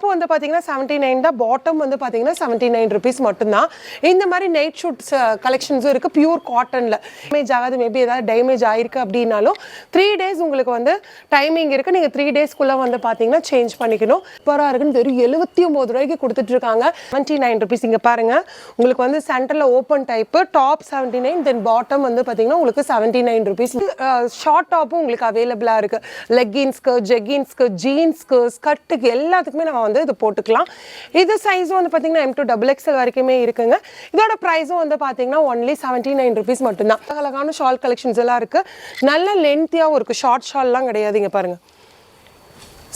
இப்போ வந்து பார்த்தீங்கன்னா செவன்ட்டி நைன் தான். பாட்டம் வந்து பார்த்தீங்கன்னா செவன்ட்டி நைன் ருபீஸ் மட்டும்தான். இந்த மாதிரி நைட் ஷூட்ஸ் கலெக்ஷன்ஸும் இருக்குது பியூர் காட்டனில் டேமேஜ் ஆகாது. மேபி ஏதாவது டேமேஜ் ஆயிருக்கு அப்படின்னாலும் த்ரீ டேஸ் உங்களுக்கு வந்து டைமிங் இருக்குது நீங்கள் த்ரீ டேஸ்க்குள்ளே வந்து பார்த்தீங்கன்னா சேஞ்ச் பண்ணிக்கணும். சூப்பராக இருக்குன்னு வெறும் எழுபத்தி ஒம்பது ரூபாய்க்கு கொடுத்துட்டு இருக்காங்க செவன்ட்டி நைன் ருபீஸ் இங்கே பாருங்கள் உங்களுக்கு வந்து சென்டரில் open type top seventy nine then bottom வந்து பார்த்தீங்கன்னா உங்களுக்கு செவன்ட்டி நைன் ருபீஸ் ஷார்ட் டாப்பும் உங்களுக்கு அவைலபிளாக இருக்குது லெக்கின்ஸ்க்கு ஜெக்கின்ஸ்க்கு ஜீன்ஸ்க்கு ஸ்கர்ட்டுக்கு எல்லாத்துக்குமே நம்ம வந்து இது போட்டுக்கலாம். இது சைஸும் வந்து பார்த்தீங்கன்னா எம் டூ டபுள் எக்ஸல் வரைக்குமே இருக்குங்க. இதோட ப்ரைஸும் வந்து பார்த்தீங்கன்னா ஒன்லி செவன்ட்டி நைன் ருபீஸ் மட்டும்தான். அழகான ஷால் கலெக்ஷன்ஸ் எல்லாம் இருக்குது நல்ல லென்த்தியாகவும் இருக்குது ஷார்ட் ஷால்லாம் கிடையாதுங்க பாருங்க.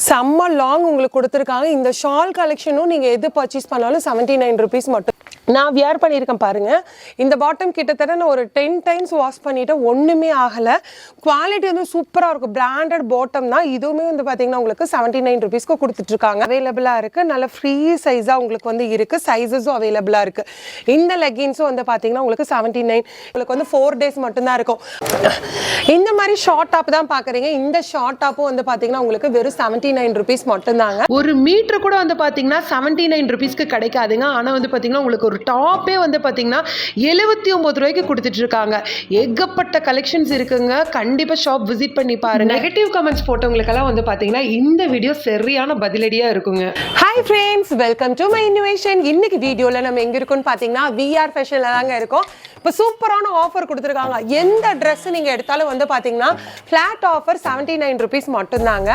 செம்ம லாங் உங்களுக்கு கொடுத்துருக்காங்க. இந்த ஷால் கலெக்ஷனும் நீங்கள் எது பர்ச்சேஸ் பண்ணாலும் செவன்ட்டி நைன் ருபீஸ் மட்டும் நான் வியர் பண்ணியிருக்கேன் பாருங்கள் இந்த பாட்டம் கிட்டத்தட்ட நான் ஒரு டென் டைம்ஸ் வாஷ் பண்ணிவிட்டு ஒன்றுமே ஆகலை. குவாலிட்டி வந்து சூப்பராக இருக்கும். பிராண்டட் பாட்டம் தான். இதுவுமே வந்து பார்த்தீங்கன்னா உங்களுக்கு செவன்ட்டி நைன் ருபீஸ்க்கு கொடுத்துட்ருக்காங்க. அவைலபிளாக இருக்குது நல்ல ஃப்ரீ சைஸாக உங்களுக்கு வந்து இருக்குது சைஸஸும் அவைலபிளாக இருக்குது இந்த லெகின்ஸும் வந்து பார்த்தீங்கன்னா உங்களுக்கு செவன்ட்டி நைன் உங்களுக்கு வந்து ஃபோர் டேஸ் மட்டும்தான் இருக்கும். இந்த மாதிரி ஷார்ட் டாப் தான் பார்க்குறீங்க இந்த ஷார்ட் டாப்பும் வந்து பார்த்தீங்கன்னா உங்களுக்கு வெறும் செவன்ட்டி நைன் ருபீஸ் மட்டும்தாங்க. ஒரு மீட்ரு கூட வந்து பார்த்தீங்கன்னா செவன்ட்டி நைன் ருபீஸ்க்கு கிடைக்காதுங்க. ஆனால் வந்து பார்த்தீங்கன்னா உங்களுக்கு ஒரு டாப்பே வந்து பார்த்தீங்கன்னா எழுபத்தி ஒம்பது ரூபாய்க்கு கொடுத்துட்டு இருக்காங்க. ஏகப்பட்ட கலெக்ஷன்ஸ் இருக்குங்க. கண்டிப்பாக ஷாப் விசிட் பண்ணி பாருங்க. நெகட்டிவ் கமெண்ட்ஸ் போட்டவங்களுக்கெல்லாம் வந்து பார்த்தீங்கன்னா இந்த வீடியோ சரியான பதிலடியாக இருக்குங்க. Hi friends welcome to my innovation இன்னைக்கு வீடியோவில் நம்ம எங்கே இருக்கோம்னு பார்த்தீங்கன்னா விஆர் ஃபேஷனில் தாங்க இருக்கோம். இப்போ சூப்பரான ஆஃபர் கொடுத்துருக்காங்க. எந்த ட்ரெஸ் நீங்கள் எடுத்தாலும் வந்து பார்த்தீங்கன்னா flat offer seventy nine rupees மட்டும்தாங்க.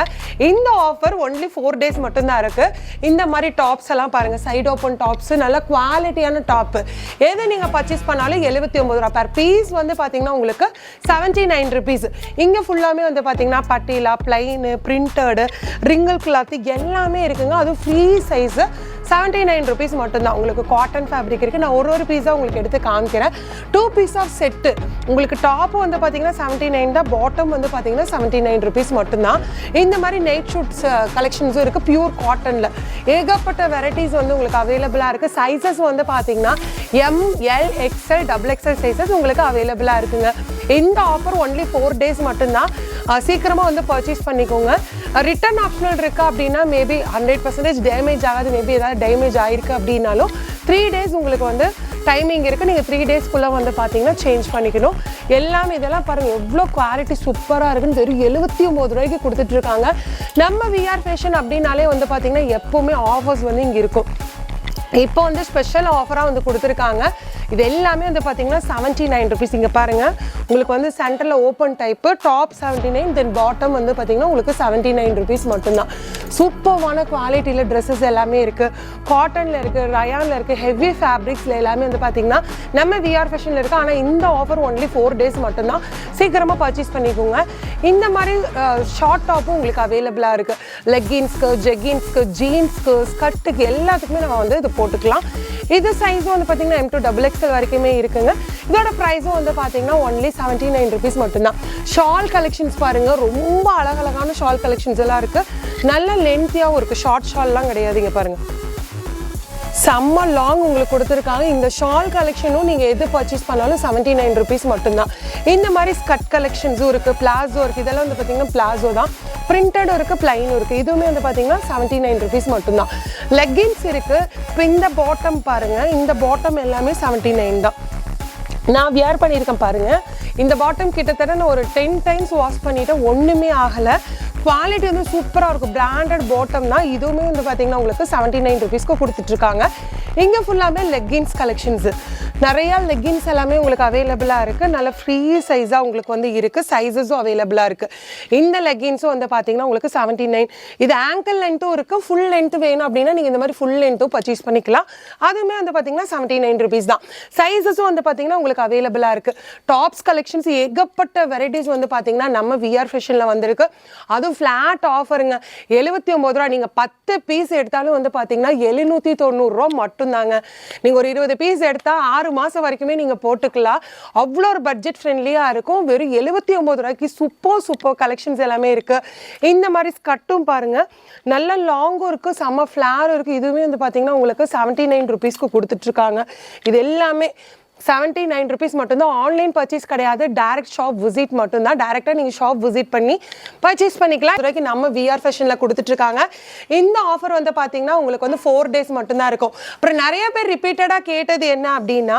இந்த ஆஃபர் ஒன்லி ஃபோர் டேஸ் மட்டும்தான் இருக்குது இந்த மாதிரி டாப்ஸ் எல்லாம் பாருங்கள் சைடு ஓப்பன் டாப்ஸ் நல்ல குவாலிட்டியான டாப்பு எது நீங்கள் பர்ச்சேஸ் பண்ணாலும் எழுபத்தி ஒம்பது ரூபா பர் பீஸ் வந்து பார்த்தீங்கன்னா உங்களுக்கு செவன்ட்டி நைன் ருபீஸ் இங்கே ஃபுல்லாமே வந்து பார்த்தீங்கன்னா பட்டிலா பிளைனு பிரிண்டடு ரிங்கிள் கிளாத்து எல்லாமே இருக்குங்க. அதுவும் free size seventy nine rupees மட்டும்தான். உங்களுக்கு காட்டன் ஃபேப்ரிக் இருக்குது நான் ஒரு ஒரு பீஸாக உங்களுக்கு எடுத்து காமிக்கிறேன். டூ பீஸ் ஆஃப் செட்டு உங்களுக்கு டாப்பு வந்து பார்த்தீங்கன்னா செவன்ட்டி நைன் தான். பாட்டம் வந்து பார்த்தீங்கன்னா செவன்ட்டி நைன் ருபீஸ் மட்டும்தான். இந்த மாதிரி நைட் ஷூட்ஸ் கலெக்ஷன்ஸும் இருக்குது பியூர் காட்டனில் ஏகப்பட்ட வெரைட்டிஸ் வந்து உங்களுக்கு அவைலபிளாக இருக்குது சைஸஸ் வந்து பார்த்தீங்கன்னா M L XL double XL sizes உங்களுக்கு அவைலபிளாக இருக்குங்க. இந்த ஆஃபர் ஒன்லி ஃபோர் டேஸ் மட்டும்தான். Uh, சீக்கிரமாக வந்து பர்ச்சேஸ் பண்ணிக்கோங்க. Uh, ரிட்டர்ன் ஆப்ஷனல் இருக்கா அப்படின்னா மேபி ஹண்ட்ரட் பர்சன்டேஜ் டேமேஜ் ஆகாது. மேபி ஏதாவது டேமேஜ் ஆயிருக்கு அப்படின்னாலும் த்ரீ டேஸ் உங்களுக்கு வந்து டைமிங் இருக்குது நீங்கள் த்ரீ டேஸ்க்குள்ளே வந்து பார்த்தீங்கன்னா சேஞ்ச் பண்ணிக்கணும். எல்லாமே இதெல்லாம் பாருங்கள் எவ்வளோ குவாலிட்டி சூப்பராக இருக்குன்னு வெறும் எழுபத்தி ஒம்பது ரூபாய்க்கு கொடுத்துட்ருக்காங்க நம்ம விஆர் ஃபேஷன் அப்படின்னாலே வந்து பார்த்தீங்கன்னா எப்போவுமே ஆஃபர்ஸ் வந்து இங்கே இருக்கும். இப்போ வந்து ஸ்பெஷல் ஆஃபராக வந்து கொடுத்துருக்காங்க. இது எல்லாமே வந்து பார்த்தீங்கன்னா செவன்ட்டி நைன் ருபீஸ் இங்கே பாருங்கள் உங்களுக்கு வந்து சென்டரில் open type top seventy nine then bottom வந்து பார்த்தீங்கன்னா உங்களுக்கு செவன்ட்டி நைன் ருபீஸ் மட்டும்தான் சூப்பர்வான குவாலிட்டியில் ட்ரெஸ்ஸஸ் எல்லாமே இருக்குது காட்டனில் இருக்குது ரயானில் இருக்குது ஹெவி ஃபேப்ரிக்ஸில் எல்லாமே வந்து பார்த்தீங்கன்னா நம்ம விஆர் ஃபேஷனில் இருக்குது ஆனால் இந்த ஆஃபர் ஒன்லி ஃபோர் டேஸ் மட்டும்தான். சீக்கிரமாக பர்ச்சேஸ் பண்ணிக்கோங்க. இந்த மாதிரி ஷார்ட் டாப்பும் உங்களுக்கு அவைலபிளாக இருக்குது லெக்கின்ஸ்க்கு ஜெக்கின்ஸ்க்கு ஜீன்ஸ்க்கு ஸ்கர்ட்டுக்கு எல்லாத்துக்குமே நம்ம வந்து இது போட்டுக்கலாம். இது சைஸும் வந்து பார்த்தீங்கன்னா எம் டூ டபுள் எக்ஸ்எல் வரைக்குமே இருக்குங்க. இதோட ப்ரைஸும் வந்து பார்த்தீங்கன்னா ஒன்லி செவன்ட்டி நைன் ருபீஸ் மட்டும்தான். ஷால் கலெக்ஷன்ஸ் பாருங்கள் ரொம்ப அழகழகான ஷால் கலெக்ஷன்ஸ் எல்லாம் இருக்குது நல்ல லென்த்தியாகவும் இருக்குது ஷார்ட் ஷால்லாம் கிடையாதுங்க பாருங்கள் செம்ம லாங் உங்களுக்கு கொடுத்துருக்காங்க. இந்த ஷால் கலெக்ஷனும் நீங்கள் எது பர்ச்சேஸ் பண்ணாலும் செவன்ட்டி நைன் ருபீஸ் மட்டும்தான். இந்த மாதிரி ஸ்கட் கலெக்ஷன்ஸும் இருக்குது பிளாசோ இருக்குது இதெல்லாம் வந்து பார்த்தீங்கன்னா பிளாசோ தான். பிரிண்டடும் இருக்குது பிளைனும் இருக்குது இதுவுமே வந்து பார்த்தீங்கன்னா செவன்ட்டி நைன் ருபீஸ் மட்டும்தான் லெக்கின்ஸ் இருக்குது இந்த பாட்டம் பாருங்கள் இந்த பாட்டம் எல்லாமே செவன்ட்டி நைன் தான். நான் வியர் பண்ணியிருக்கேன் பாருங்கள் இந்த பாட்டம் கிட்டத்தட்ட நான் ஒரு டென் டைம்ஸ் வாஷ் பண்ணிவிட்டேன் ஒன்றுமே ஆகலை. குவாலிட்டி வந்து சூப்பராக இருக்கும். பிராண்டட் பாட்டம் தான். இதுவுமே வந்து பார்த்தீங்கன்னா உங்களுக்கு செவன்ட்டி நைன் ருபீஸ்க்கு கொடுத்துட்ருக்காங்க இங்கே ஃபுல்லாமே லெக்கின்ஸ் கலெக்ஷன்ஸு நிறையா லெக்கின்ஸ் எல்லாமே உங்களுக்கு அவைலபிளாக இருக்குது நல்ல ஃப்ரீ சைஸாக உங்களுக்கு வந்து இருக்குது சைஸஸும் அவைலபிளாக இருக்குது இந்த லெக்கின்ஸும் வந்து பார்த்தீங்கன்னா உங்களுக்கு செவன்ட்டி நைன் இது ஆங்கிள் லென்த்தும் இருக்குது ஃபுல் லென்த் வேணும் அப்படின்னா நீங்கள் இந்த மாதிரி ஃபுல் லென்த்தும் பர்ச்சேஸ் பண்ணிக்கலாம். அதுவுமே வந்து பார்த்தீங்கன்னா செவன்ட்டி நைன் ருபீஸ் தான். சைஸஸும் வந்து பார்த்தீங்கன்னா உங்களுக்கு அவைலபிளாக இருக்குது டாப்ஸ் கலெக்ஷன்ஸ் ஏகப்பட்ட வெரைட்டிஸ் வந்து பார்த்தீங்கன்னா நம்ம விஆர் ஃபேஷனில் வந்திருக்கு. அதுவும் ஃப்ளாட் ஆஃபருங்க எழுபத்தி ஒம்பது ரூபா. நீங்கள் பத்து பீஸ் எடுத்தாலும் வந்து பார்த்தீங்கன்னா எழுநூற்றி தொண்ணூறுரூவா மட்டும்தாங்க. நீங்கள் ஒரு இருபது பீஸ் எடுத்தால் ஆறு மாதம் வரைக்குமே நீங்கள் போட்டுக்கலாம். அவ்வளோ ஒரு பட்ஜெட் ஃப்ரெண்ட்லியாக இருக்கும். வெறும் எழுபத்தி ஒம்பது ரூபாய்க்கு சூப்பர் சூப்பர் கலெக்ஷன்ஸ் எல்லாமே இருக்குது இந்த மாதிரி ஸ்கட்டும் பாருங்கள் நல்ல லாங்கும் இருக்குது செம்ம ஃப்ளாரும் இருக்குது இதுவுமே வந்து பார்த்தீங்கன்னா உங்களுக்கு செவன்ட்டி நைன் ருபீஸ்க்கு கொடுத்துட்ருக்காங்க இது எல்லாமே செவன்ட்டி நைன் ருபீஸ் மட்டும்தான். ஆன்லைன் பர்ச்சேஸ் கிடையாது. டேரக்ட் ஷாப் விசிட் மட்டும்தான். டேரெக்டாக நீங்கள் ஷாப் விசிட் பண்ணி பர்ச்சேஸ் பண்ணிக்கலாம். இது வரைக்கும் நம்ம விஆர் ஃபேஷனில் கொடுத்துட்ருக்காங்க. இந்த ஆஃபர் வந்து பார்த்தீங்கன்னா உங்களுக்கு வந்து ஃபோர் டேஸ் மட்டும்தான் இருக்கும். அப்புறம் நிறைய பேர் ரிப்பீட்டடாக கேட்டது என்ன அப்படின்னா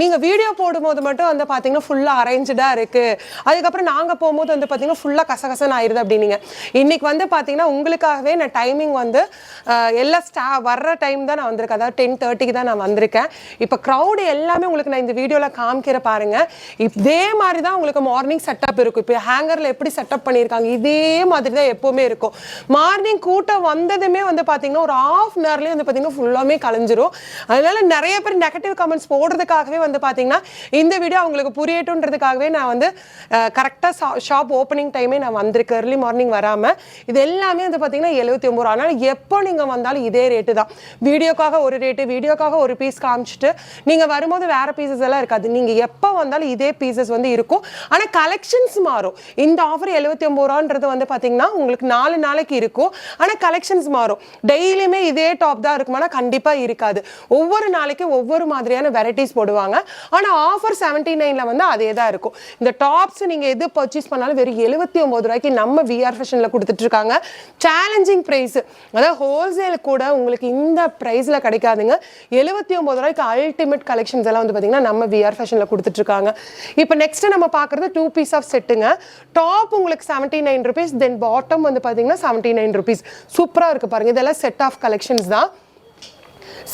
நீங்கள் வீடியோ போடும்போது மட்டும் வந்து பார்த்தீங்கன்னா ஃபுல்லாக அரேஞ்சடாக இருக்குது அதுக்கப்புறம் நாங்கள் போகும்போது வந்து பார்த்தீங்கன்னா ஃபுல்லாக கசகசன்னு ஆயிடுது அப்படின்னீங்க. இன்றைக்கி வந்து பார்த்தீங்கன்னா உங்களுக்காகவே நான் டைமிங் வந்து எல்லா ஸ்டா வர்ற டைம் தான் நான் வந்திருக்கேன். அதாவது டென் தேர்ட்டிக்கு தான் நான் வந்திருக்கேன். இப்போ க்ரௌடு எல்லாமே உங்களுக்கு நான் இந்த வீடியோவில் காமிக்கிற பாருங்க. இதே மாதிரி தான் உங்களுக்கு மார்னிங் செட்டப் இருக்கும். இப்போ ஹேங்கரில் எப்படி செட்டப் பண்ணியிருக்காங்க இதே மாதிரி தான் எப்போவுமே இருக்கும். மார்னிங் கூட்டம் வந்ததுமே வந்து பார்த்தீங்கன்னா ஒரு ஆஃப் அன் ஹவர்லேயே வந்து பார்த்தீங்கன்னா ஃபுல்லாமே கலைஞ்சிரும். அதனால நிறைய பேர் நெகட்டிவ் கமெண்ட்ஸ் போடுறதுக்காகவே வந்து பார்த்தீங்கன்னா இந்த வீடியோ அவங்களுக்கு புரியட்டுன்றதுக்காகவே நான் வந்து கரெக்டாக ஷாப் ஓப்பனிங் டைமே நான் வந்திருக்கேன். ஏர்லி மார்னிங் வராமல் இது எல்லாமே வந்து பார்த்தீங்கன்னா எழுபத்தி ஒம்பது ரூபா. அதனால் எப்போ நீங்கள் வந்தாலும் இதே ரேட்டு தான். வீடியோக்காக ஒரு ரேட்டு வீடியோக்காக ஒரு பீஸ் காமிச்சிட்டு நீங்கள் வரும்போது வேற பீசஸ் எல்லாம் இருக்காது. நீங்கள் எப்போ வந்தாலும் இதே பீசஸ் வந்து இருக்கும். ஆனால் கலெக்ஷன்ஸ் மாறும். இந்த ஆஃபர் எழுபத்தி ஒம்பது ரூபான்றது வந்து பார்த்தீங்கன்னா உங்களுக்கு நாலு நாளைக்கு இருக்கும். ஆனால் கலெக்ஷன்ஸ் மாறும். டெய்லியுமே இதே டாப் தான் இருக்குமானா கண்டிப்பாக இருக்காது. ஒவ்வொரு நாளைக்கும் ஒவ்வொரு மாதிரியான வெரைட்டிஸ் போடுவாங்க. ஆனால் ஆஃபர் செவன்ட்டி நைனில் வந்து அதே தான் இருக்கும். இந்த டாப்ஸ் நீங்கள் எது பர்ச்சேஸ் பண்ணாலும் வெறும் எழுபத்தி ஒம்பது ரூபாய்க்கு நம்ம விஆர் ஃபேஷனில் கொடுத்துட்டு இருக்காங்க. சேலஞ்சிங் ப்ரைஸ் அதாவது ஹோல்சேல் கூட உங்களுக்கு இந்த ப்ரைஸில் கிடைக்காதுங்க. எழுபத்தி ஒம்பது ரூபாய்க்கு அல்டிமேட் கலெக்ஷன்ஸ் எல்லாம் வந்து பார்த்தீங்கன்னா நம்ம விஆர் ஃபேஷனில் கொடுத்துட்ருக்காங்க. இப்போ நெக்ஸ்ட் நம்ம பார்க்குறது டூ பீஸ் ஆஃப் செட்டுங்க டாப் உங்களுக்கு seventy nine rupees then bottom வந்து பார்த்தீங்கன்னா செவன்ட்டி நைன் ருபீஸ் சூப்பராக இருக்குது பாருங்க. இதெல்லாம் செட் ஆஃப் கலெக்ஷன்ஸ் தான்.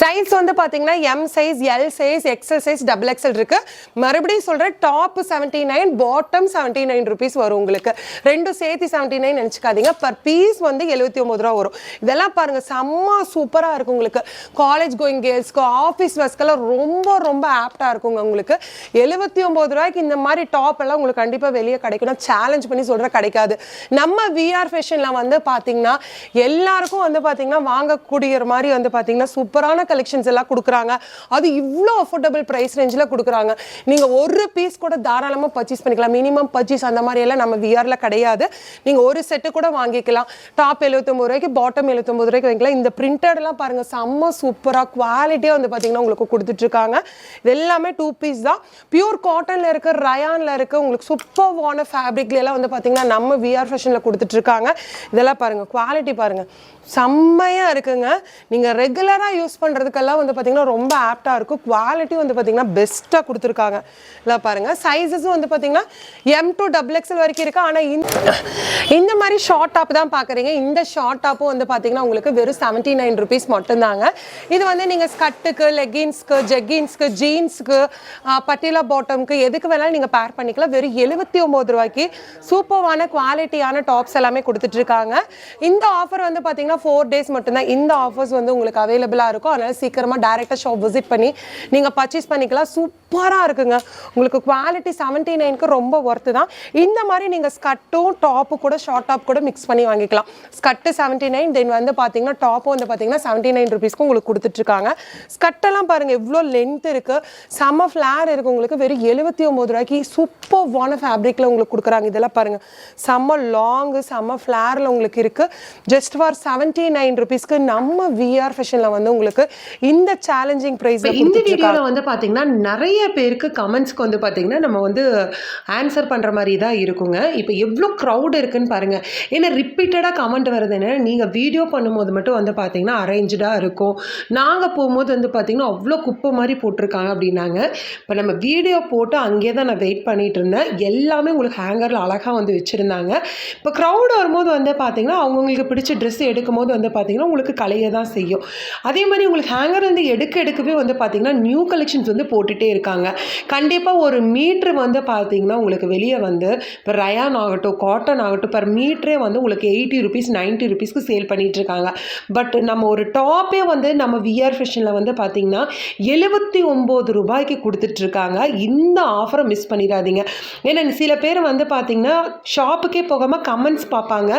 சைஸ் வந்து பார்த்தீங்கன்னா M size L size XL size double XL இருக்கு. மறுபடியும் சொல்கிறேன் top seventy nine bottom seventy nine rupees வரும் உங்களுக்கு. ரெண்டும் சேர்த்து செவன்ட்டி நைன் நினச்சிக்காதீங்க. பர் பீஸ் வந்து எழுபத்தி ஒம்பது ரூபா வரும். இதெல்லாம் பாருங்கள் செம்ம சூப்பராக இருக்கும் உங்களுக்கு. காலேஜ் கோயிங் கேர்ள்ஸ்க்கு ஆஃபீஸ் ஒர்ஸ்க்கெல்லாம் ரொம்ப ரொம்ப ஆப்டாக இருக்குங்க உங்களுக்கு. எழுபத்தி ஒம்பது ரூபாய்க்கு இந்த மாதிரி டாப் எல்லாம் உங்களுக்கு கண்டிப்பாக வெளியே கிடைக்கும் சேலஞ்ச் பண்ணி சொல்கிற கிடைக்காது. நம்ம விஆர் ஃபேஷனில் வந்து பார்த்தீங்கன்னா எல்லாருக்கும் வந்து பார்த்தீங்கன்னா வாங்கக்கூடிய மாதிரி வந்து பார்த்தீங்கன்னா சூப்பரான கலெக்ஷன்ஸ் எல்லாம் கொடுக்குறாங்க. அது இவ்வளோ அஃபோர்டபுள் ப்ரைஸ் ரேஞ்சில் கொடுக்குறாங்க. நீங்கள் ஒரு பீஸ் கூட தாராளமாக பர்ச்சேஸ் பண்ணிக்கலாம். மினிமம் பர்ச்சேஸ் அந்த மாதிரி எல்லாம் நம்ம விஆரில் கிடையாது. நீங்கள் ஒரு செட்டு கூட வாங்கிக்கலாம். டாப் எழுபத்தொம்பது ரூபாய்க்கு பாட்டம் எழுபத்தொம்பது ரூபாய்க்கு வாங்கிக்கலாம். இந்த பிரிண்டட்லாம் பாருங்கள் செம்ம சூப்பராக குவாலிட்டியாக வந்து பார்த்தீங்கன்னா உங்களுக்கு கொடுத்துட்ருக்காங்க இது எல்லாமே டூ பீஸ் தான். பியூர் காட்டனில் இருக்க ரயானில் இருக்க உங்களுக்கு சூப்பர்வான ஃபேப்ரிக்ல எல்லாம் வந்து பார்த்தீங்கன்னா நம்ம விஆர் ஃபேஷனில் கொடுத்துட்ருக்காங்க இதெல்லாம் பாருங்கள் குவாலிட்டி பாருங்கள் செம்மையாக இருக்குங்க. நீங்கள் ரெகுலராக யூஸ் பண்ண பண்ணுறதுக்கெல்லாம் வந்து பார்த்தீங்கன்னா ரொம்ப ஆப்டாக இருக்கும். குவாலிட்டி வந்து பார்த்தீங்கன்னா பெஸ்ட்டாக கொடுத்துருக்காங்க. இல்லை பாருங்கள் சைஸஸும் வந்து பார்த்தீங்கன்னா எம் டு டபுள் எக்ஸல் வரைக்கும் இருக்குது ஆனால் இந்த இந்த மாதிரி ஷார்ட் டாப் தான் பார்க்குறீங்க இந்த ஷார்ட் டாப்பும் வந்து பார்த்தீங்கன்னா உங்களுக்கு வெறும் செவன்ட்டி நைன் ருபீஸ் மட்டும்தாங்க. இது வந்து நீங்கள் ஸ்கட்டுக்கு லெகின்ஸ்க்கு ஜெக்கின்ஸ்க்கு ஜீன்ஸ்க்கு பட்டிலா பாட்டம்க்கு எதுக்கு வேணாலும் நீங்கள் பேர் பண்ணிக்கலாம். வெறும் எழுபத்தி ஒம்பது ரூபாய்க்கு சூப்பர்வான குவாலிட்டியான டாப்ஸ் எல்லாமே கொடுத்துட்ருக்காங்க இந்த ஆஃபர் வந்து பார்த்தீங்கன்னா ஃபோர் டேஸ் மட்டும்தான். இந்த ஆஃபர்ஸ் வந்து உங்களுக்கு அவைலபிளாக இருக்கும். அதனால சீக்கிரமாக டேரெக்டாக ஷாப் விசிட் பண்ணி நீங்கள் பர்ச்சேஸ் பண்ணிக்கலாம். சூப்பராக இருக்குங்க. உங்களுக்கு குவாலிட்டி செவன்ட்டி நைனுக்கு ரொம்ப ஒர்த்து தான். இந்த மாதிரி நீங்கள் ஸ்கட்டும் டாப்பு கூட ஷார்ட் டாப் கூட மிக்ஸ் பண்ணி வாங்கிக்கலாம். ஸ்கட்டு செவன்ட்டி நைன் தென் வந்து பார்த்தீங்கன்னா டாப்பும் வந்து பார்த்தீங்கன்னா செவன்ட்டி நைன் ருபீஸ்க்கு உங்களுக்கு கொடுத்துட்ருக்காங்க. ஸ்கட்டெல்லாம் பாருங்கள் எவ்வளோ லென்த் இருக்குது செம்ம ஃப்ளேர் இருக்குது உங்களுக்கு. வெறும் எழுபத்தி ஒம்பது ரூபாய்க்கு சூப்பர்வான ஃபேப்ரிக்கில் உங்களுக்கு கொடுக்குறாங்க. இதெல்லாம் பாருங்கள் செம்ம லாங்கு செம்ம ஃப்ளேரில் உங்களுக்கு இருக்குது ஜஸ்ட் ஃபார் செவன்ட்டி நைன் ருபீஸ்க்கு நம்ம விஆர் ஃபேஷனில் வந்து உங்களுக்கு இந்த சேலஞ்சிங் ப்ரைஸில் இந்த வீடியோவில் வந்து பார்த்தீங்கன்னா நிறைய பேருக்கு கமெண்ட்ஸ்க்கு வந்து பார்த்தீங்கன்னா நம்ம வந்து ஆன்சர் பண்ணுற மாதிரி தான் இருக்குங்க. இப்போ எவ்வளோ க்ரௌட் இருக்குன்னு பாருங்கள் ஏன்னா ரிப்பீட்டடாக கமெண்ட் வருது என்ன நீங்கள் வீடியோ பண்ணும்போது மட்டும் வந்து பார்த்தீங்கன்னா அரேஞ்சாக இருக்கும். நாங்கள் போகும்போது வந்து பார்த்தீங்கன்னா அவ்வளோ குப்பை மாதிரி போட்டிருக்காங்க அப்படின்னாங்க. இப்போ நம்ம வீடியோ போட்டு அங்கேயே தான் நான் வெயிட் பண்ணிட்டு இருந்தேன். எல்லாமே உங்களுக்கு ஹேங்கரில் அழகாக வந்து வச்சுருந்தாங்க. இப்போ க்ரௌட் வரும்போது வந்து பார்த்தீங்கன்னா அவங்களுக்கு பிடிச்ச ட்ரெஸ் எடுக்கும் போது வந்து பார்த்தீங்கன்னா உங்களுக்கு கலைய தான் செய்யும். அதே மாதிரி உங்களுக்கு ஹேங்கர் வந்து எடுக்க எடுக்கவே வந்து பார்த்திங்கன்னா நியூ கலெக்ஷன்ஸ் வந்து போட்டுகிட்டே இருக்காங்க. கண்டிப்பாக ஒரு மீட்ரு வந்து பார்த்தீங்கன்னா உங்களுக்கு வெளியே வந்து இப்போ ரயான் ஆகட்டும் காட்டன் ஆகட்டும் பர் மீட்ரே வந்து உங்களுக்கு எயிட்டி ருபீஸ் நைன்ட்டி ருபீஸ்க்கு சேல் பண்ணிகிட்டு இருக்காங்க. பட் நம்ம ஒரு டாப்பே வந்து நம்ம விஆர் ஃபேஷனில் வந்து பார்த்தீங்கன்னா எழுபத்தி ஒம்பது ரூபாய்க்கு கொடுத்துட்ருக்காங்க இந்த ஆஃபரை மிஸ் பண்ணிடாதீங்க. ஏன்னா சில பேர் வந்து பார்த்தீங்கன்னா ஷாப்புக்கே போகாமல் கமெண்ட்ஸ் பார்ப்பாங்க.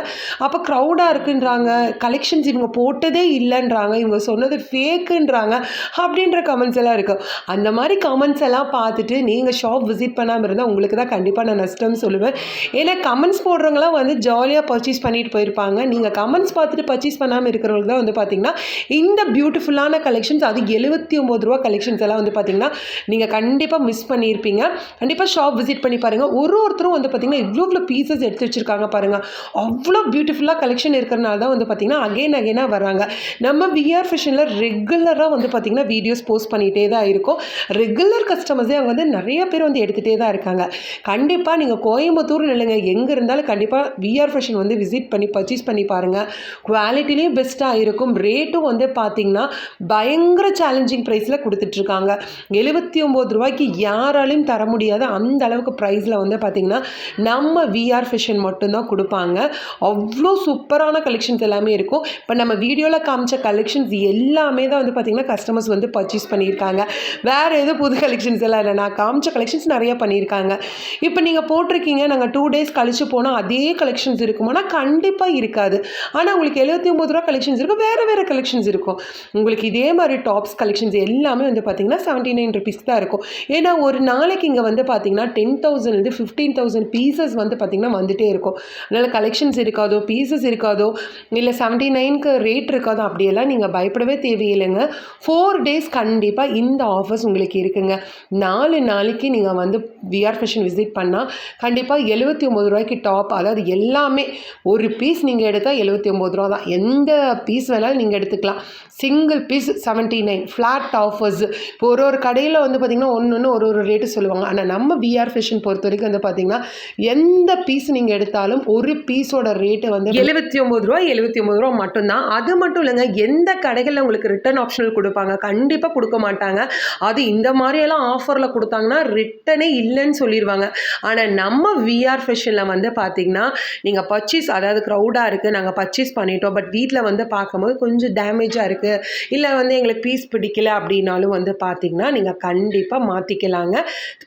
அப்போ க்ரௌடாக இருக்குன்றாங்க. கலெக்ஷன்ஸ் இவங்க போட்டதே இல்லைன்றாங்க. இவங்க சொன்னது ஃபே கேக்குன்றாங்க. அப்படின்ற கமெண்ட்ஸ் எல்லாம் இருக்குது அந்த மாதிரி கமெண்ட்ஸ் எல்லாம் பார்த்துட்டு நீங்கள் ஷாப் விசிட் பண்ணாமல் இருந்தால் உங்களுக்கு தான் கண்டிப்பாக நான் நஷ்டம்னு சொல்லுவேன். ஏன்னா கமெண்ட்ஸ் போடுறவங்களாம் வந்து ஜாலியாக பர்ச்சேஸ் பண்ணிட்டு போயிருப்பாங்க. நீங்கள் கமெண்ட்ஸ் பார்த்துட்டு பர்ச்சேஸ் பண்ணாமல் இருக்கிறவங்களுக்கு தான் வந்து பார்த்தீங்கன்னா இந்த பியூட்டிஃபுல்லான கலெக்ஷன்ஸ் அது எழுபத்தி ஒம்பது ரூபா கலெக்ஷன்ஸ் எல்லாம் வந்து பார்த்தீங்கன்னா நீங்கள் கண்டிப்பாக மிஸ் பண்ணியிருப்பீங்க. கண்டிப்பாக ஷாப் விசிட் பண்ணி பாருங்கள் ஒரு ஒருத்தரும் வந்து பார்த்தீங்கன்னா இவ்வளோ இவ்வளோ பீசஸ் எடுத்து வச்சுருக்காங்க பாருங்கள் அவ்வளோ பியூட்டிஃபுல்லாக கலெக்ஷன் இருக்கிறனால தான் வந்து பார்த்தீங்கன்னா அகைன் அகைனாக வராங்க. நம்ம விஆர் ஃபேஷனில் ரெகுலராக வந்து பார்த்தீங்கன்னா வீடியோஸ் போஸ்ட் பண்ணிகிட்டே தான் இருக்கும். ரெகுலர் கஸ்டமர்ஸே அவங்க வந்து நிறைய பேர் வந்து எடுத்துகிட்டே தான் இருக்காங்க. கண்டிப்பாக நீங்கள் கோயம்புத்தூர்னு இல்லைங்க எங்கே இருந்தாலும் கண்டிப்பாக விஆர் ஃபேஷன் வந்து விசிட் பண்ணி பர்ச்சேஸ் பண்ணி பாருங்கள் குவாலிட்டிலையும் பெஸ்ட்டாக இருக்கும். ரேட்டும் வந்து பார்த்திங்கன்னா பயங்கர சேலஞ்சிங் ப்ரைஸில் கொடுத்துட்ருக்காங்க. எழுபத்தி ஒம்பது ரூபாய்க்கு யாராலையும் தர முடியாத அந்த அளவுக்கு ப்ரைஸில் வந்து பார்த்தீங்கன்னா நம்ம விஆர் ஃபேஷன் மட்டும்தான் கொடுப்பாங்க. அவ்வளோ சூப்பரான கலெக்ஷன்ஸ் எல்லாமே இருக்கும். இப்போ நம்ம வீடியோவில் காமிச்ச கலெக்ஷன்ஸ் எல்லாமே தான் வந்து பார்த்திங்கன்னா கஸ்டமர்ஸ் வந்து பர்ச்சேஸ் பண்ணியிருக்காங்க. வேறு எதுவும் புது கலெக்ஷன்ஸ் எல்லாம் இல்லை. நான் காமிச்ச கலெக்ஷன்ஸ் நிறைய பண்ணியிருக்காங்க. இப்போ நீங்கள் போட்டிருக்கீங்க நாங்கள் டூ டேஸ் கழிச்சு போனால் அதே கலெக்ஷன்ஸ் இருக்குமானா கண்டிப்பாக இருக்காது. ஆனால் உங்களுக்கு எழுபத்தி ஒம்பது ரூபா கலெக்ஷன்ஸ் இருக்கும். வேறு வேறு கலெக்ஷன்ஸ் இருக்கும். உங்களுக்கு இதே மாதிரி டாப்ஸ் கலெக்ஷன்ஸ் எல்லாமே வந்து பார்த்திங்கன்னா செவன்ட்டி நைன் ருபீஸ் தான் இருக்கும். ஏன்னா ஒரு நாளைக்கு இங்கே வந்து பார்த்தீங்கன்னா டென் தௌசண்ட்லேருந்து ஃபிஃப்டீன் தௌசண்ட் பீசஸ் வந்து பார்த்திங்கன்னா வந்துகிட்டே இருக்கும். அதனால் கலெக்ஷன்ஸ் இருக்காதோ பீசஸ் இருக்காதோ இல்லை செவன்ட்டி நைனுக்கு ரேட் இருக்காதோ அப்படியெல்லாம் நீங்கள் பயப்படவே தேவையில்லைங்க ஃபோர் டேஸ் கண்டிப்பாக இந்த ஆஃபர்ஸ் உங்களுக்கு இருக்குங்க. நாலு நாளைக்கு நீங்கள் வந்து விஆர் ஃபேஷன் விசிட் பண்ணால் கண்டிப்பாக எழுபத்தி ஒம்பது ரூபாய்க்கு டாப் அதாவது எல்லாமே ஒரு பீஸ் நீங்கள் எடுத்தால் எழுபத்தி ஒம்பது ரூபா தான். எந்த பீஸ் வேணாலும் நீங்கள் எடுத்துக்கலாம். Single piece seventy nine flat offers இப்போ ஒரு ஒரு கடையில் வந்து பார்த்திங்கன்னா ஒன்று ஒன்று ஒரு ஒரு ரேட்டு சொல்லுவாங்க. ஆனால் நம்ம விஆர் ஃபேஷன் பொறுத்த வரைக்கும் வந்து பார்த்திங்கன்னா எந்த பீஸ் நீங்கள் எடுத்தாலும் ஒரு பீஸோட ரேட்டு வந்து எழுபத்தி ஒம்பது ரூபா எழுபத்தி ஒம்பது ரூபா மட்டும்தான். அது மட்டும் இல்லைங்க. எந்த கடைகளில் உங்களுக்கு ரிட்டர்ன் ஆப்ஷனல் கொடுப்பாங்க. கண்டிப்பாக கொடுக்க மாட்டாங்க. அது இந்த மாதிரியெல்லாம் ஆஃபரில் கொடுத்தாங்கன்னா ரிட்டனே இல்லைன்னு சொல்லிடுவாங்க ஆனால் நம்ம விஆர் ஃபேஷனில் வந்து பார்த்திங்கன்னா நீங்கள் பர்ச்சேஸ் அதாவது க்ரௌடாக இருக்குது நாங்கள் பர்ச்சேஸ் பண்ணிட்டோம். பட் வீட்டில் வந்து பார்க்கும்போது கொஞ்சம் டேமேஜாக இருக்குது இல்லை வந்து எங்களுக்கு பீஸ் பிடிக்கல அப்படின்னாலும் வந்து பார்த்திங்கன்னா நீங்கள் கண்டிப்பாக மாற்றிக்கலாங்க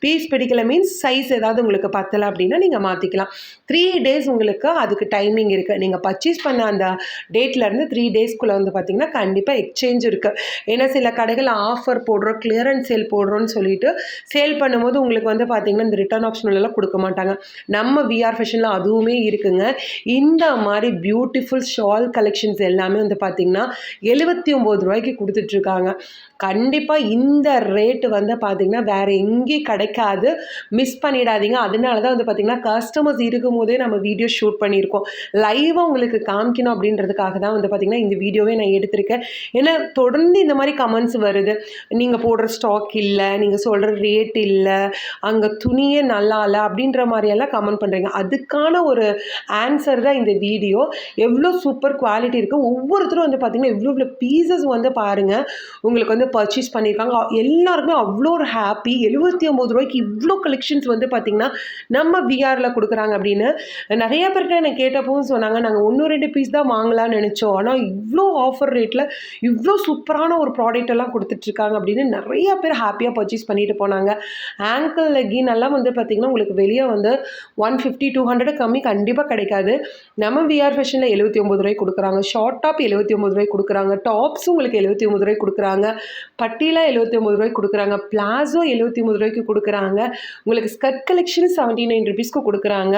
பீஸ் பிடிக்கல மீன்ஸ் சைஸ் ஏதாவது உங்களுக்கு பத்தலை அப்படின்னா நீங்கள் மாற்றிக்கலாம் த்ரீ டேஸ் உங்களுக்கு அதுக்கு டைமிங் இருக்குது நீங்கள் பர்ச்சேஸ் பண்ண அந்த டேட்லேருந்து த்ரீ டேஸ்க்குள்ளே வந்து பார்த்திங்கன்னா கண்டிப்பாக எக்ஸ்சேஞ்ச் இருக்குது ஏன்னா சில கடைகள் ஆஃபர் போடுறோம் கிளியரன்ஸ் சேல் போடுறோம்னு சொல்லிட்டு சேல் பண்ணும்போது உங்களுக்கு வந்து பார்த்திங்கன்னா இந்த ரிட்டர்ன் ஆப்ஷன்லாம் எல்லாம் கொடுக்க மாட்டாங்க. நம்ம விஆர் ஃபேஷனில் அதுவுமே இருக்குங்க. இந்த மாதிரி பியூட்டிஃபுல் ஷால் கலெக்ஷன்ஸ் எல்லாமே வந்து பார்த்திங்கன்னா எழுபத்தி ஒம்பது ரூபாய்க்கு கொடுத்துட்ருக்காங்க. கண்டிப்பாக இந்த ரேட்டு வந்து பார்த்திங்கன்னா வேறு எங்கேயும் கிடைக்காது. மிஸ் பண்ணிடாதீங்க. அதனால தான் வந்து பார்த்திங்கன்னா கஸ்டமர்ஸ் இருக்கும் போதே நம்ம வீடியோ ஷூட் பண்ணியிருக்கோம். லைவாக உங்களுக்கு காமிக்கணும் அப்படின்றதுக்காக தான் வந்து பார்த்திங்கன்னா இந்த வீடியோவே நான் எடுத்திருக்கேன். ஏன்னா தொடர்ந்து இந்த மாதிரி கமெண்ட்ஸ் வருது. நீங்கள் போடுற ஸ்டாக் இல்லை நீங்கள் சொல்கிற ரேட் இல்லை அங்கே துணியே நல்லா இல்லை அப்படின்ற மாதிரியெல்லாம் கமெண்ட் பண்ணுறீங்க அதுக்கான ஒரு ஆன்சர் தான் இந்த வீடியோ எவ்வளோ சூப்பர் குவாலிட்டி இருக்குது ஒவ்வொருத்தரும் வந்து பார்த்திங்கன்னா இவ்வளோ இவ்வளோ பீசஸ் வந்து பாருங்கள் உங்களுக்கு வந்து பர்ச்சேஸ் பண்ணியிருக்காங்க எல்லாருக்குமே அவ்வளோ ஒரு ஹாப்பி எழுபத்தி ஒம்பது ரூபாய்க்கு இவ்வளோ கலெக்ஷன்ஸ் வந்து பார்த்திங்கன்னா நம்ம பிஆரில் கொடுக்குறாங்க அப்படின்னு நிறைய பேர்கிட்ட எனக்கு கேட்டப்பவும் சொன்னாங்க. நாங்கள் ஒன்று ரெண்டு பீஸ் தான் வாங்கலாம்னு நினச்சோம். ஆனால் இவ்வளோ ஆஃபர் ரேட்டில் இவ்வளோ சூப்பரான ஒரு ப்ராடக்ட் எல்லாம் கொடுத்துட்ருக்காங்க அப்படின்னு நிறைய பேர் ஹாப்பியாக பர்ச்சேஸ் பண்ணிட்டு போனாங்க. ஆங்கிள் லெகின் எல்லாம் வந்து பார்த்திங்கன்னா உங்களுக்கு வெளியே வந்து ஒன் ஃபிஃப்டி டூ ஹண்ட்ரட் கம்மி கண்டிப்பாக கிடைக்காது. நம்ம விஆர் ஃபேஷனில் எழுபத்தி ஒம்பது ரூபாய் கொடுக்குறாங்க. ஷார்ட் டாப் எழுபத்தி ஒம்பது ரூபாய் கொடுக்குறாங்க. டாப்ஸும் உங்களுக்கு எழுபத்தி ஒம்பது ரூபாய் கொடுக்குறாங்க. பட்டியலாக எழுபத்தி ஒம்பது ரூபாய் கொடுக்குறாங்க. பிளாசோ எழுபத்தி ஒம்பது ரூபாய்க்கு கொடுக்குறாங்க. உங்களுக்கு ஸ்கர்ட் கலெக்ஷன் செவன்ட்டி நைன் ருபீஸ்க்கு கொடுக்குறாங்க.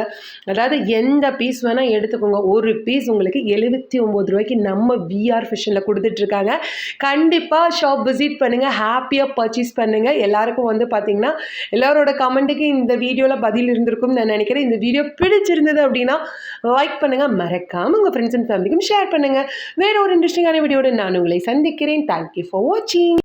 அதாவது எந்த பீஸ் வேணால் எடுத்துக்கோங்க. ஒரு பீஸ் உங்களுக்கு எழுபத்தி ஒம்பது ரூபாய்க்கு நம்ம விஆர் ஃபேஷனில் கொடுத்துட்ருக்காங்க. கண்டிப்பாக ஷாப் விசிட் பண்ணுங்கள் ஹாப்பியாக பர்ச்சேஸ் பண்ணுங்கள் எல்லாருக்கும் வந்து பார்த்தீங்கன்னா எல்லாரோட கமெண்ட்டுக்கு இந்த வீடியோவில் பதில் இருந்திருக்கும்னு நான் நினைக்கிறேன். இந்த வீடியோ பிடிச்சிருந்தது அப்படின்னா லைக் பண்ணுங்கள் மறக்காமல் உங்கள் ஃப்ரெண்ட்ஸ் அண்ட் ஃபேமிலிக்கும் ஷேர் பண்ணுங்கள் வேற ஒரு இன்ட்ரெஸ்டிங்கான வீடியோட நான் உங்களை சந்திக்கிறேன். தேங்க்யூ ஃபார் வாட்சிங்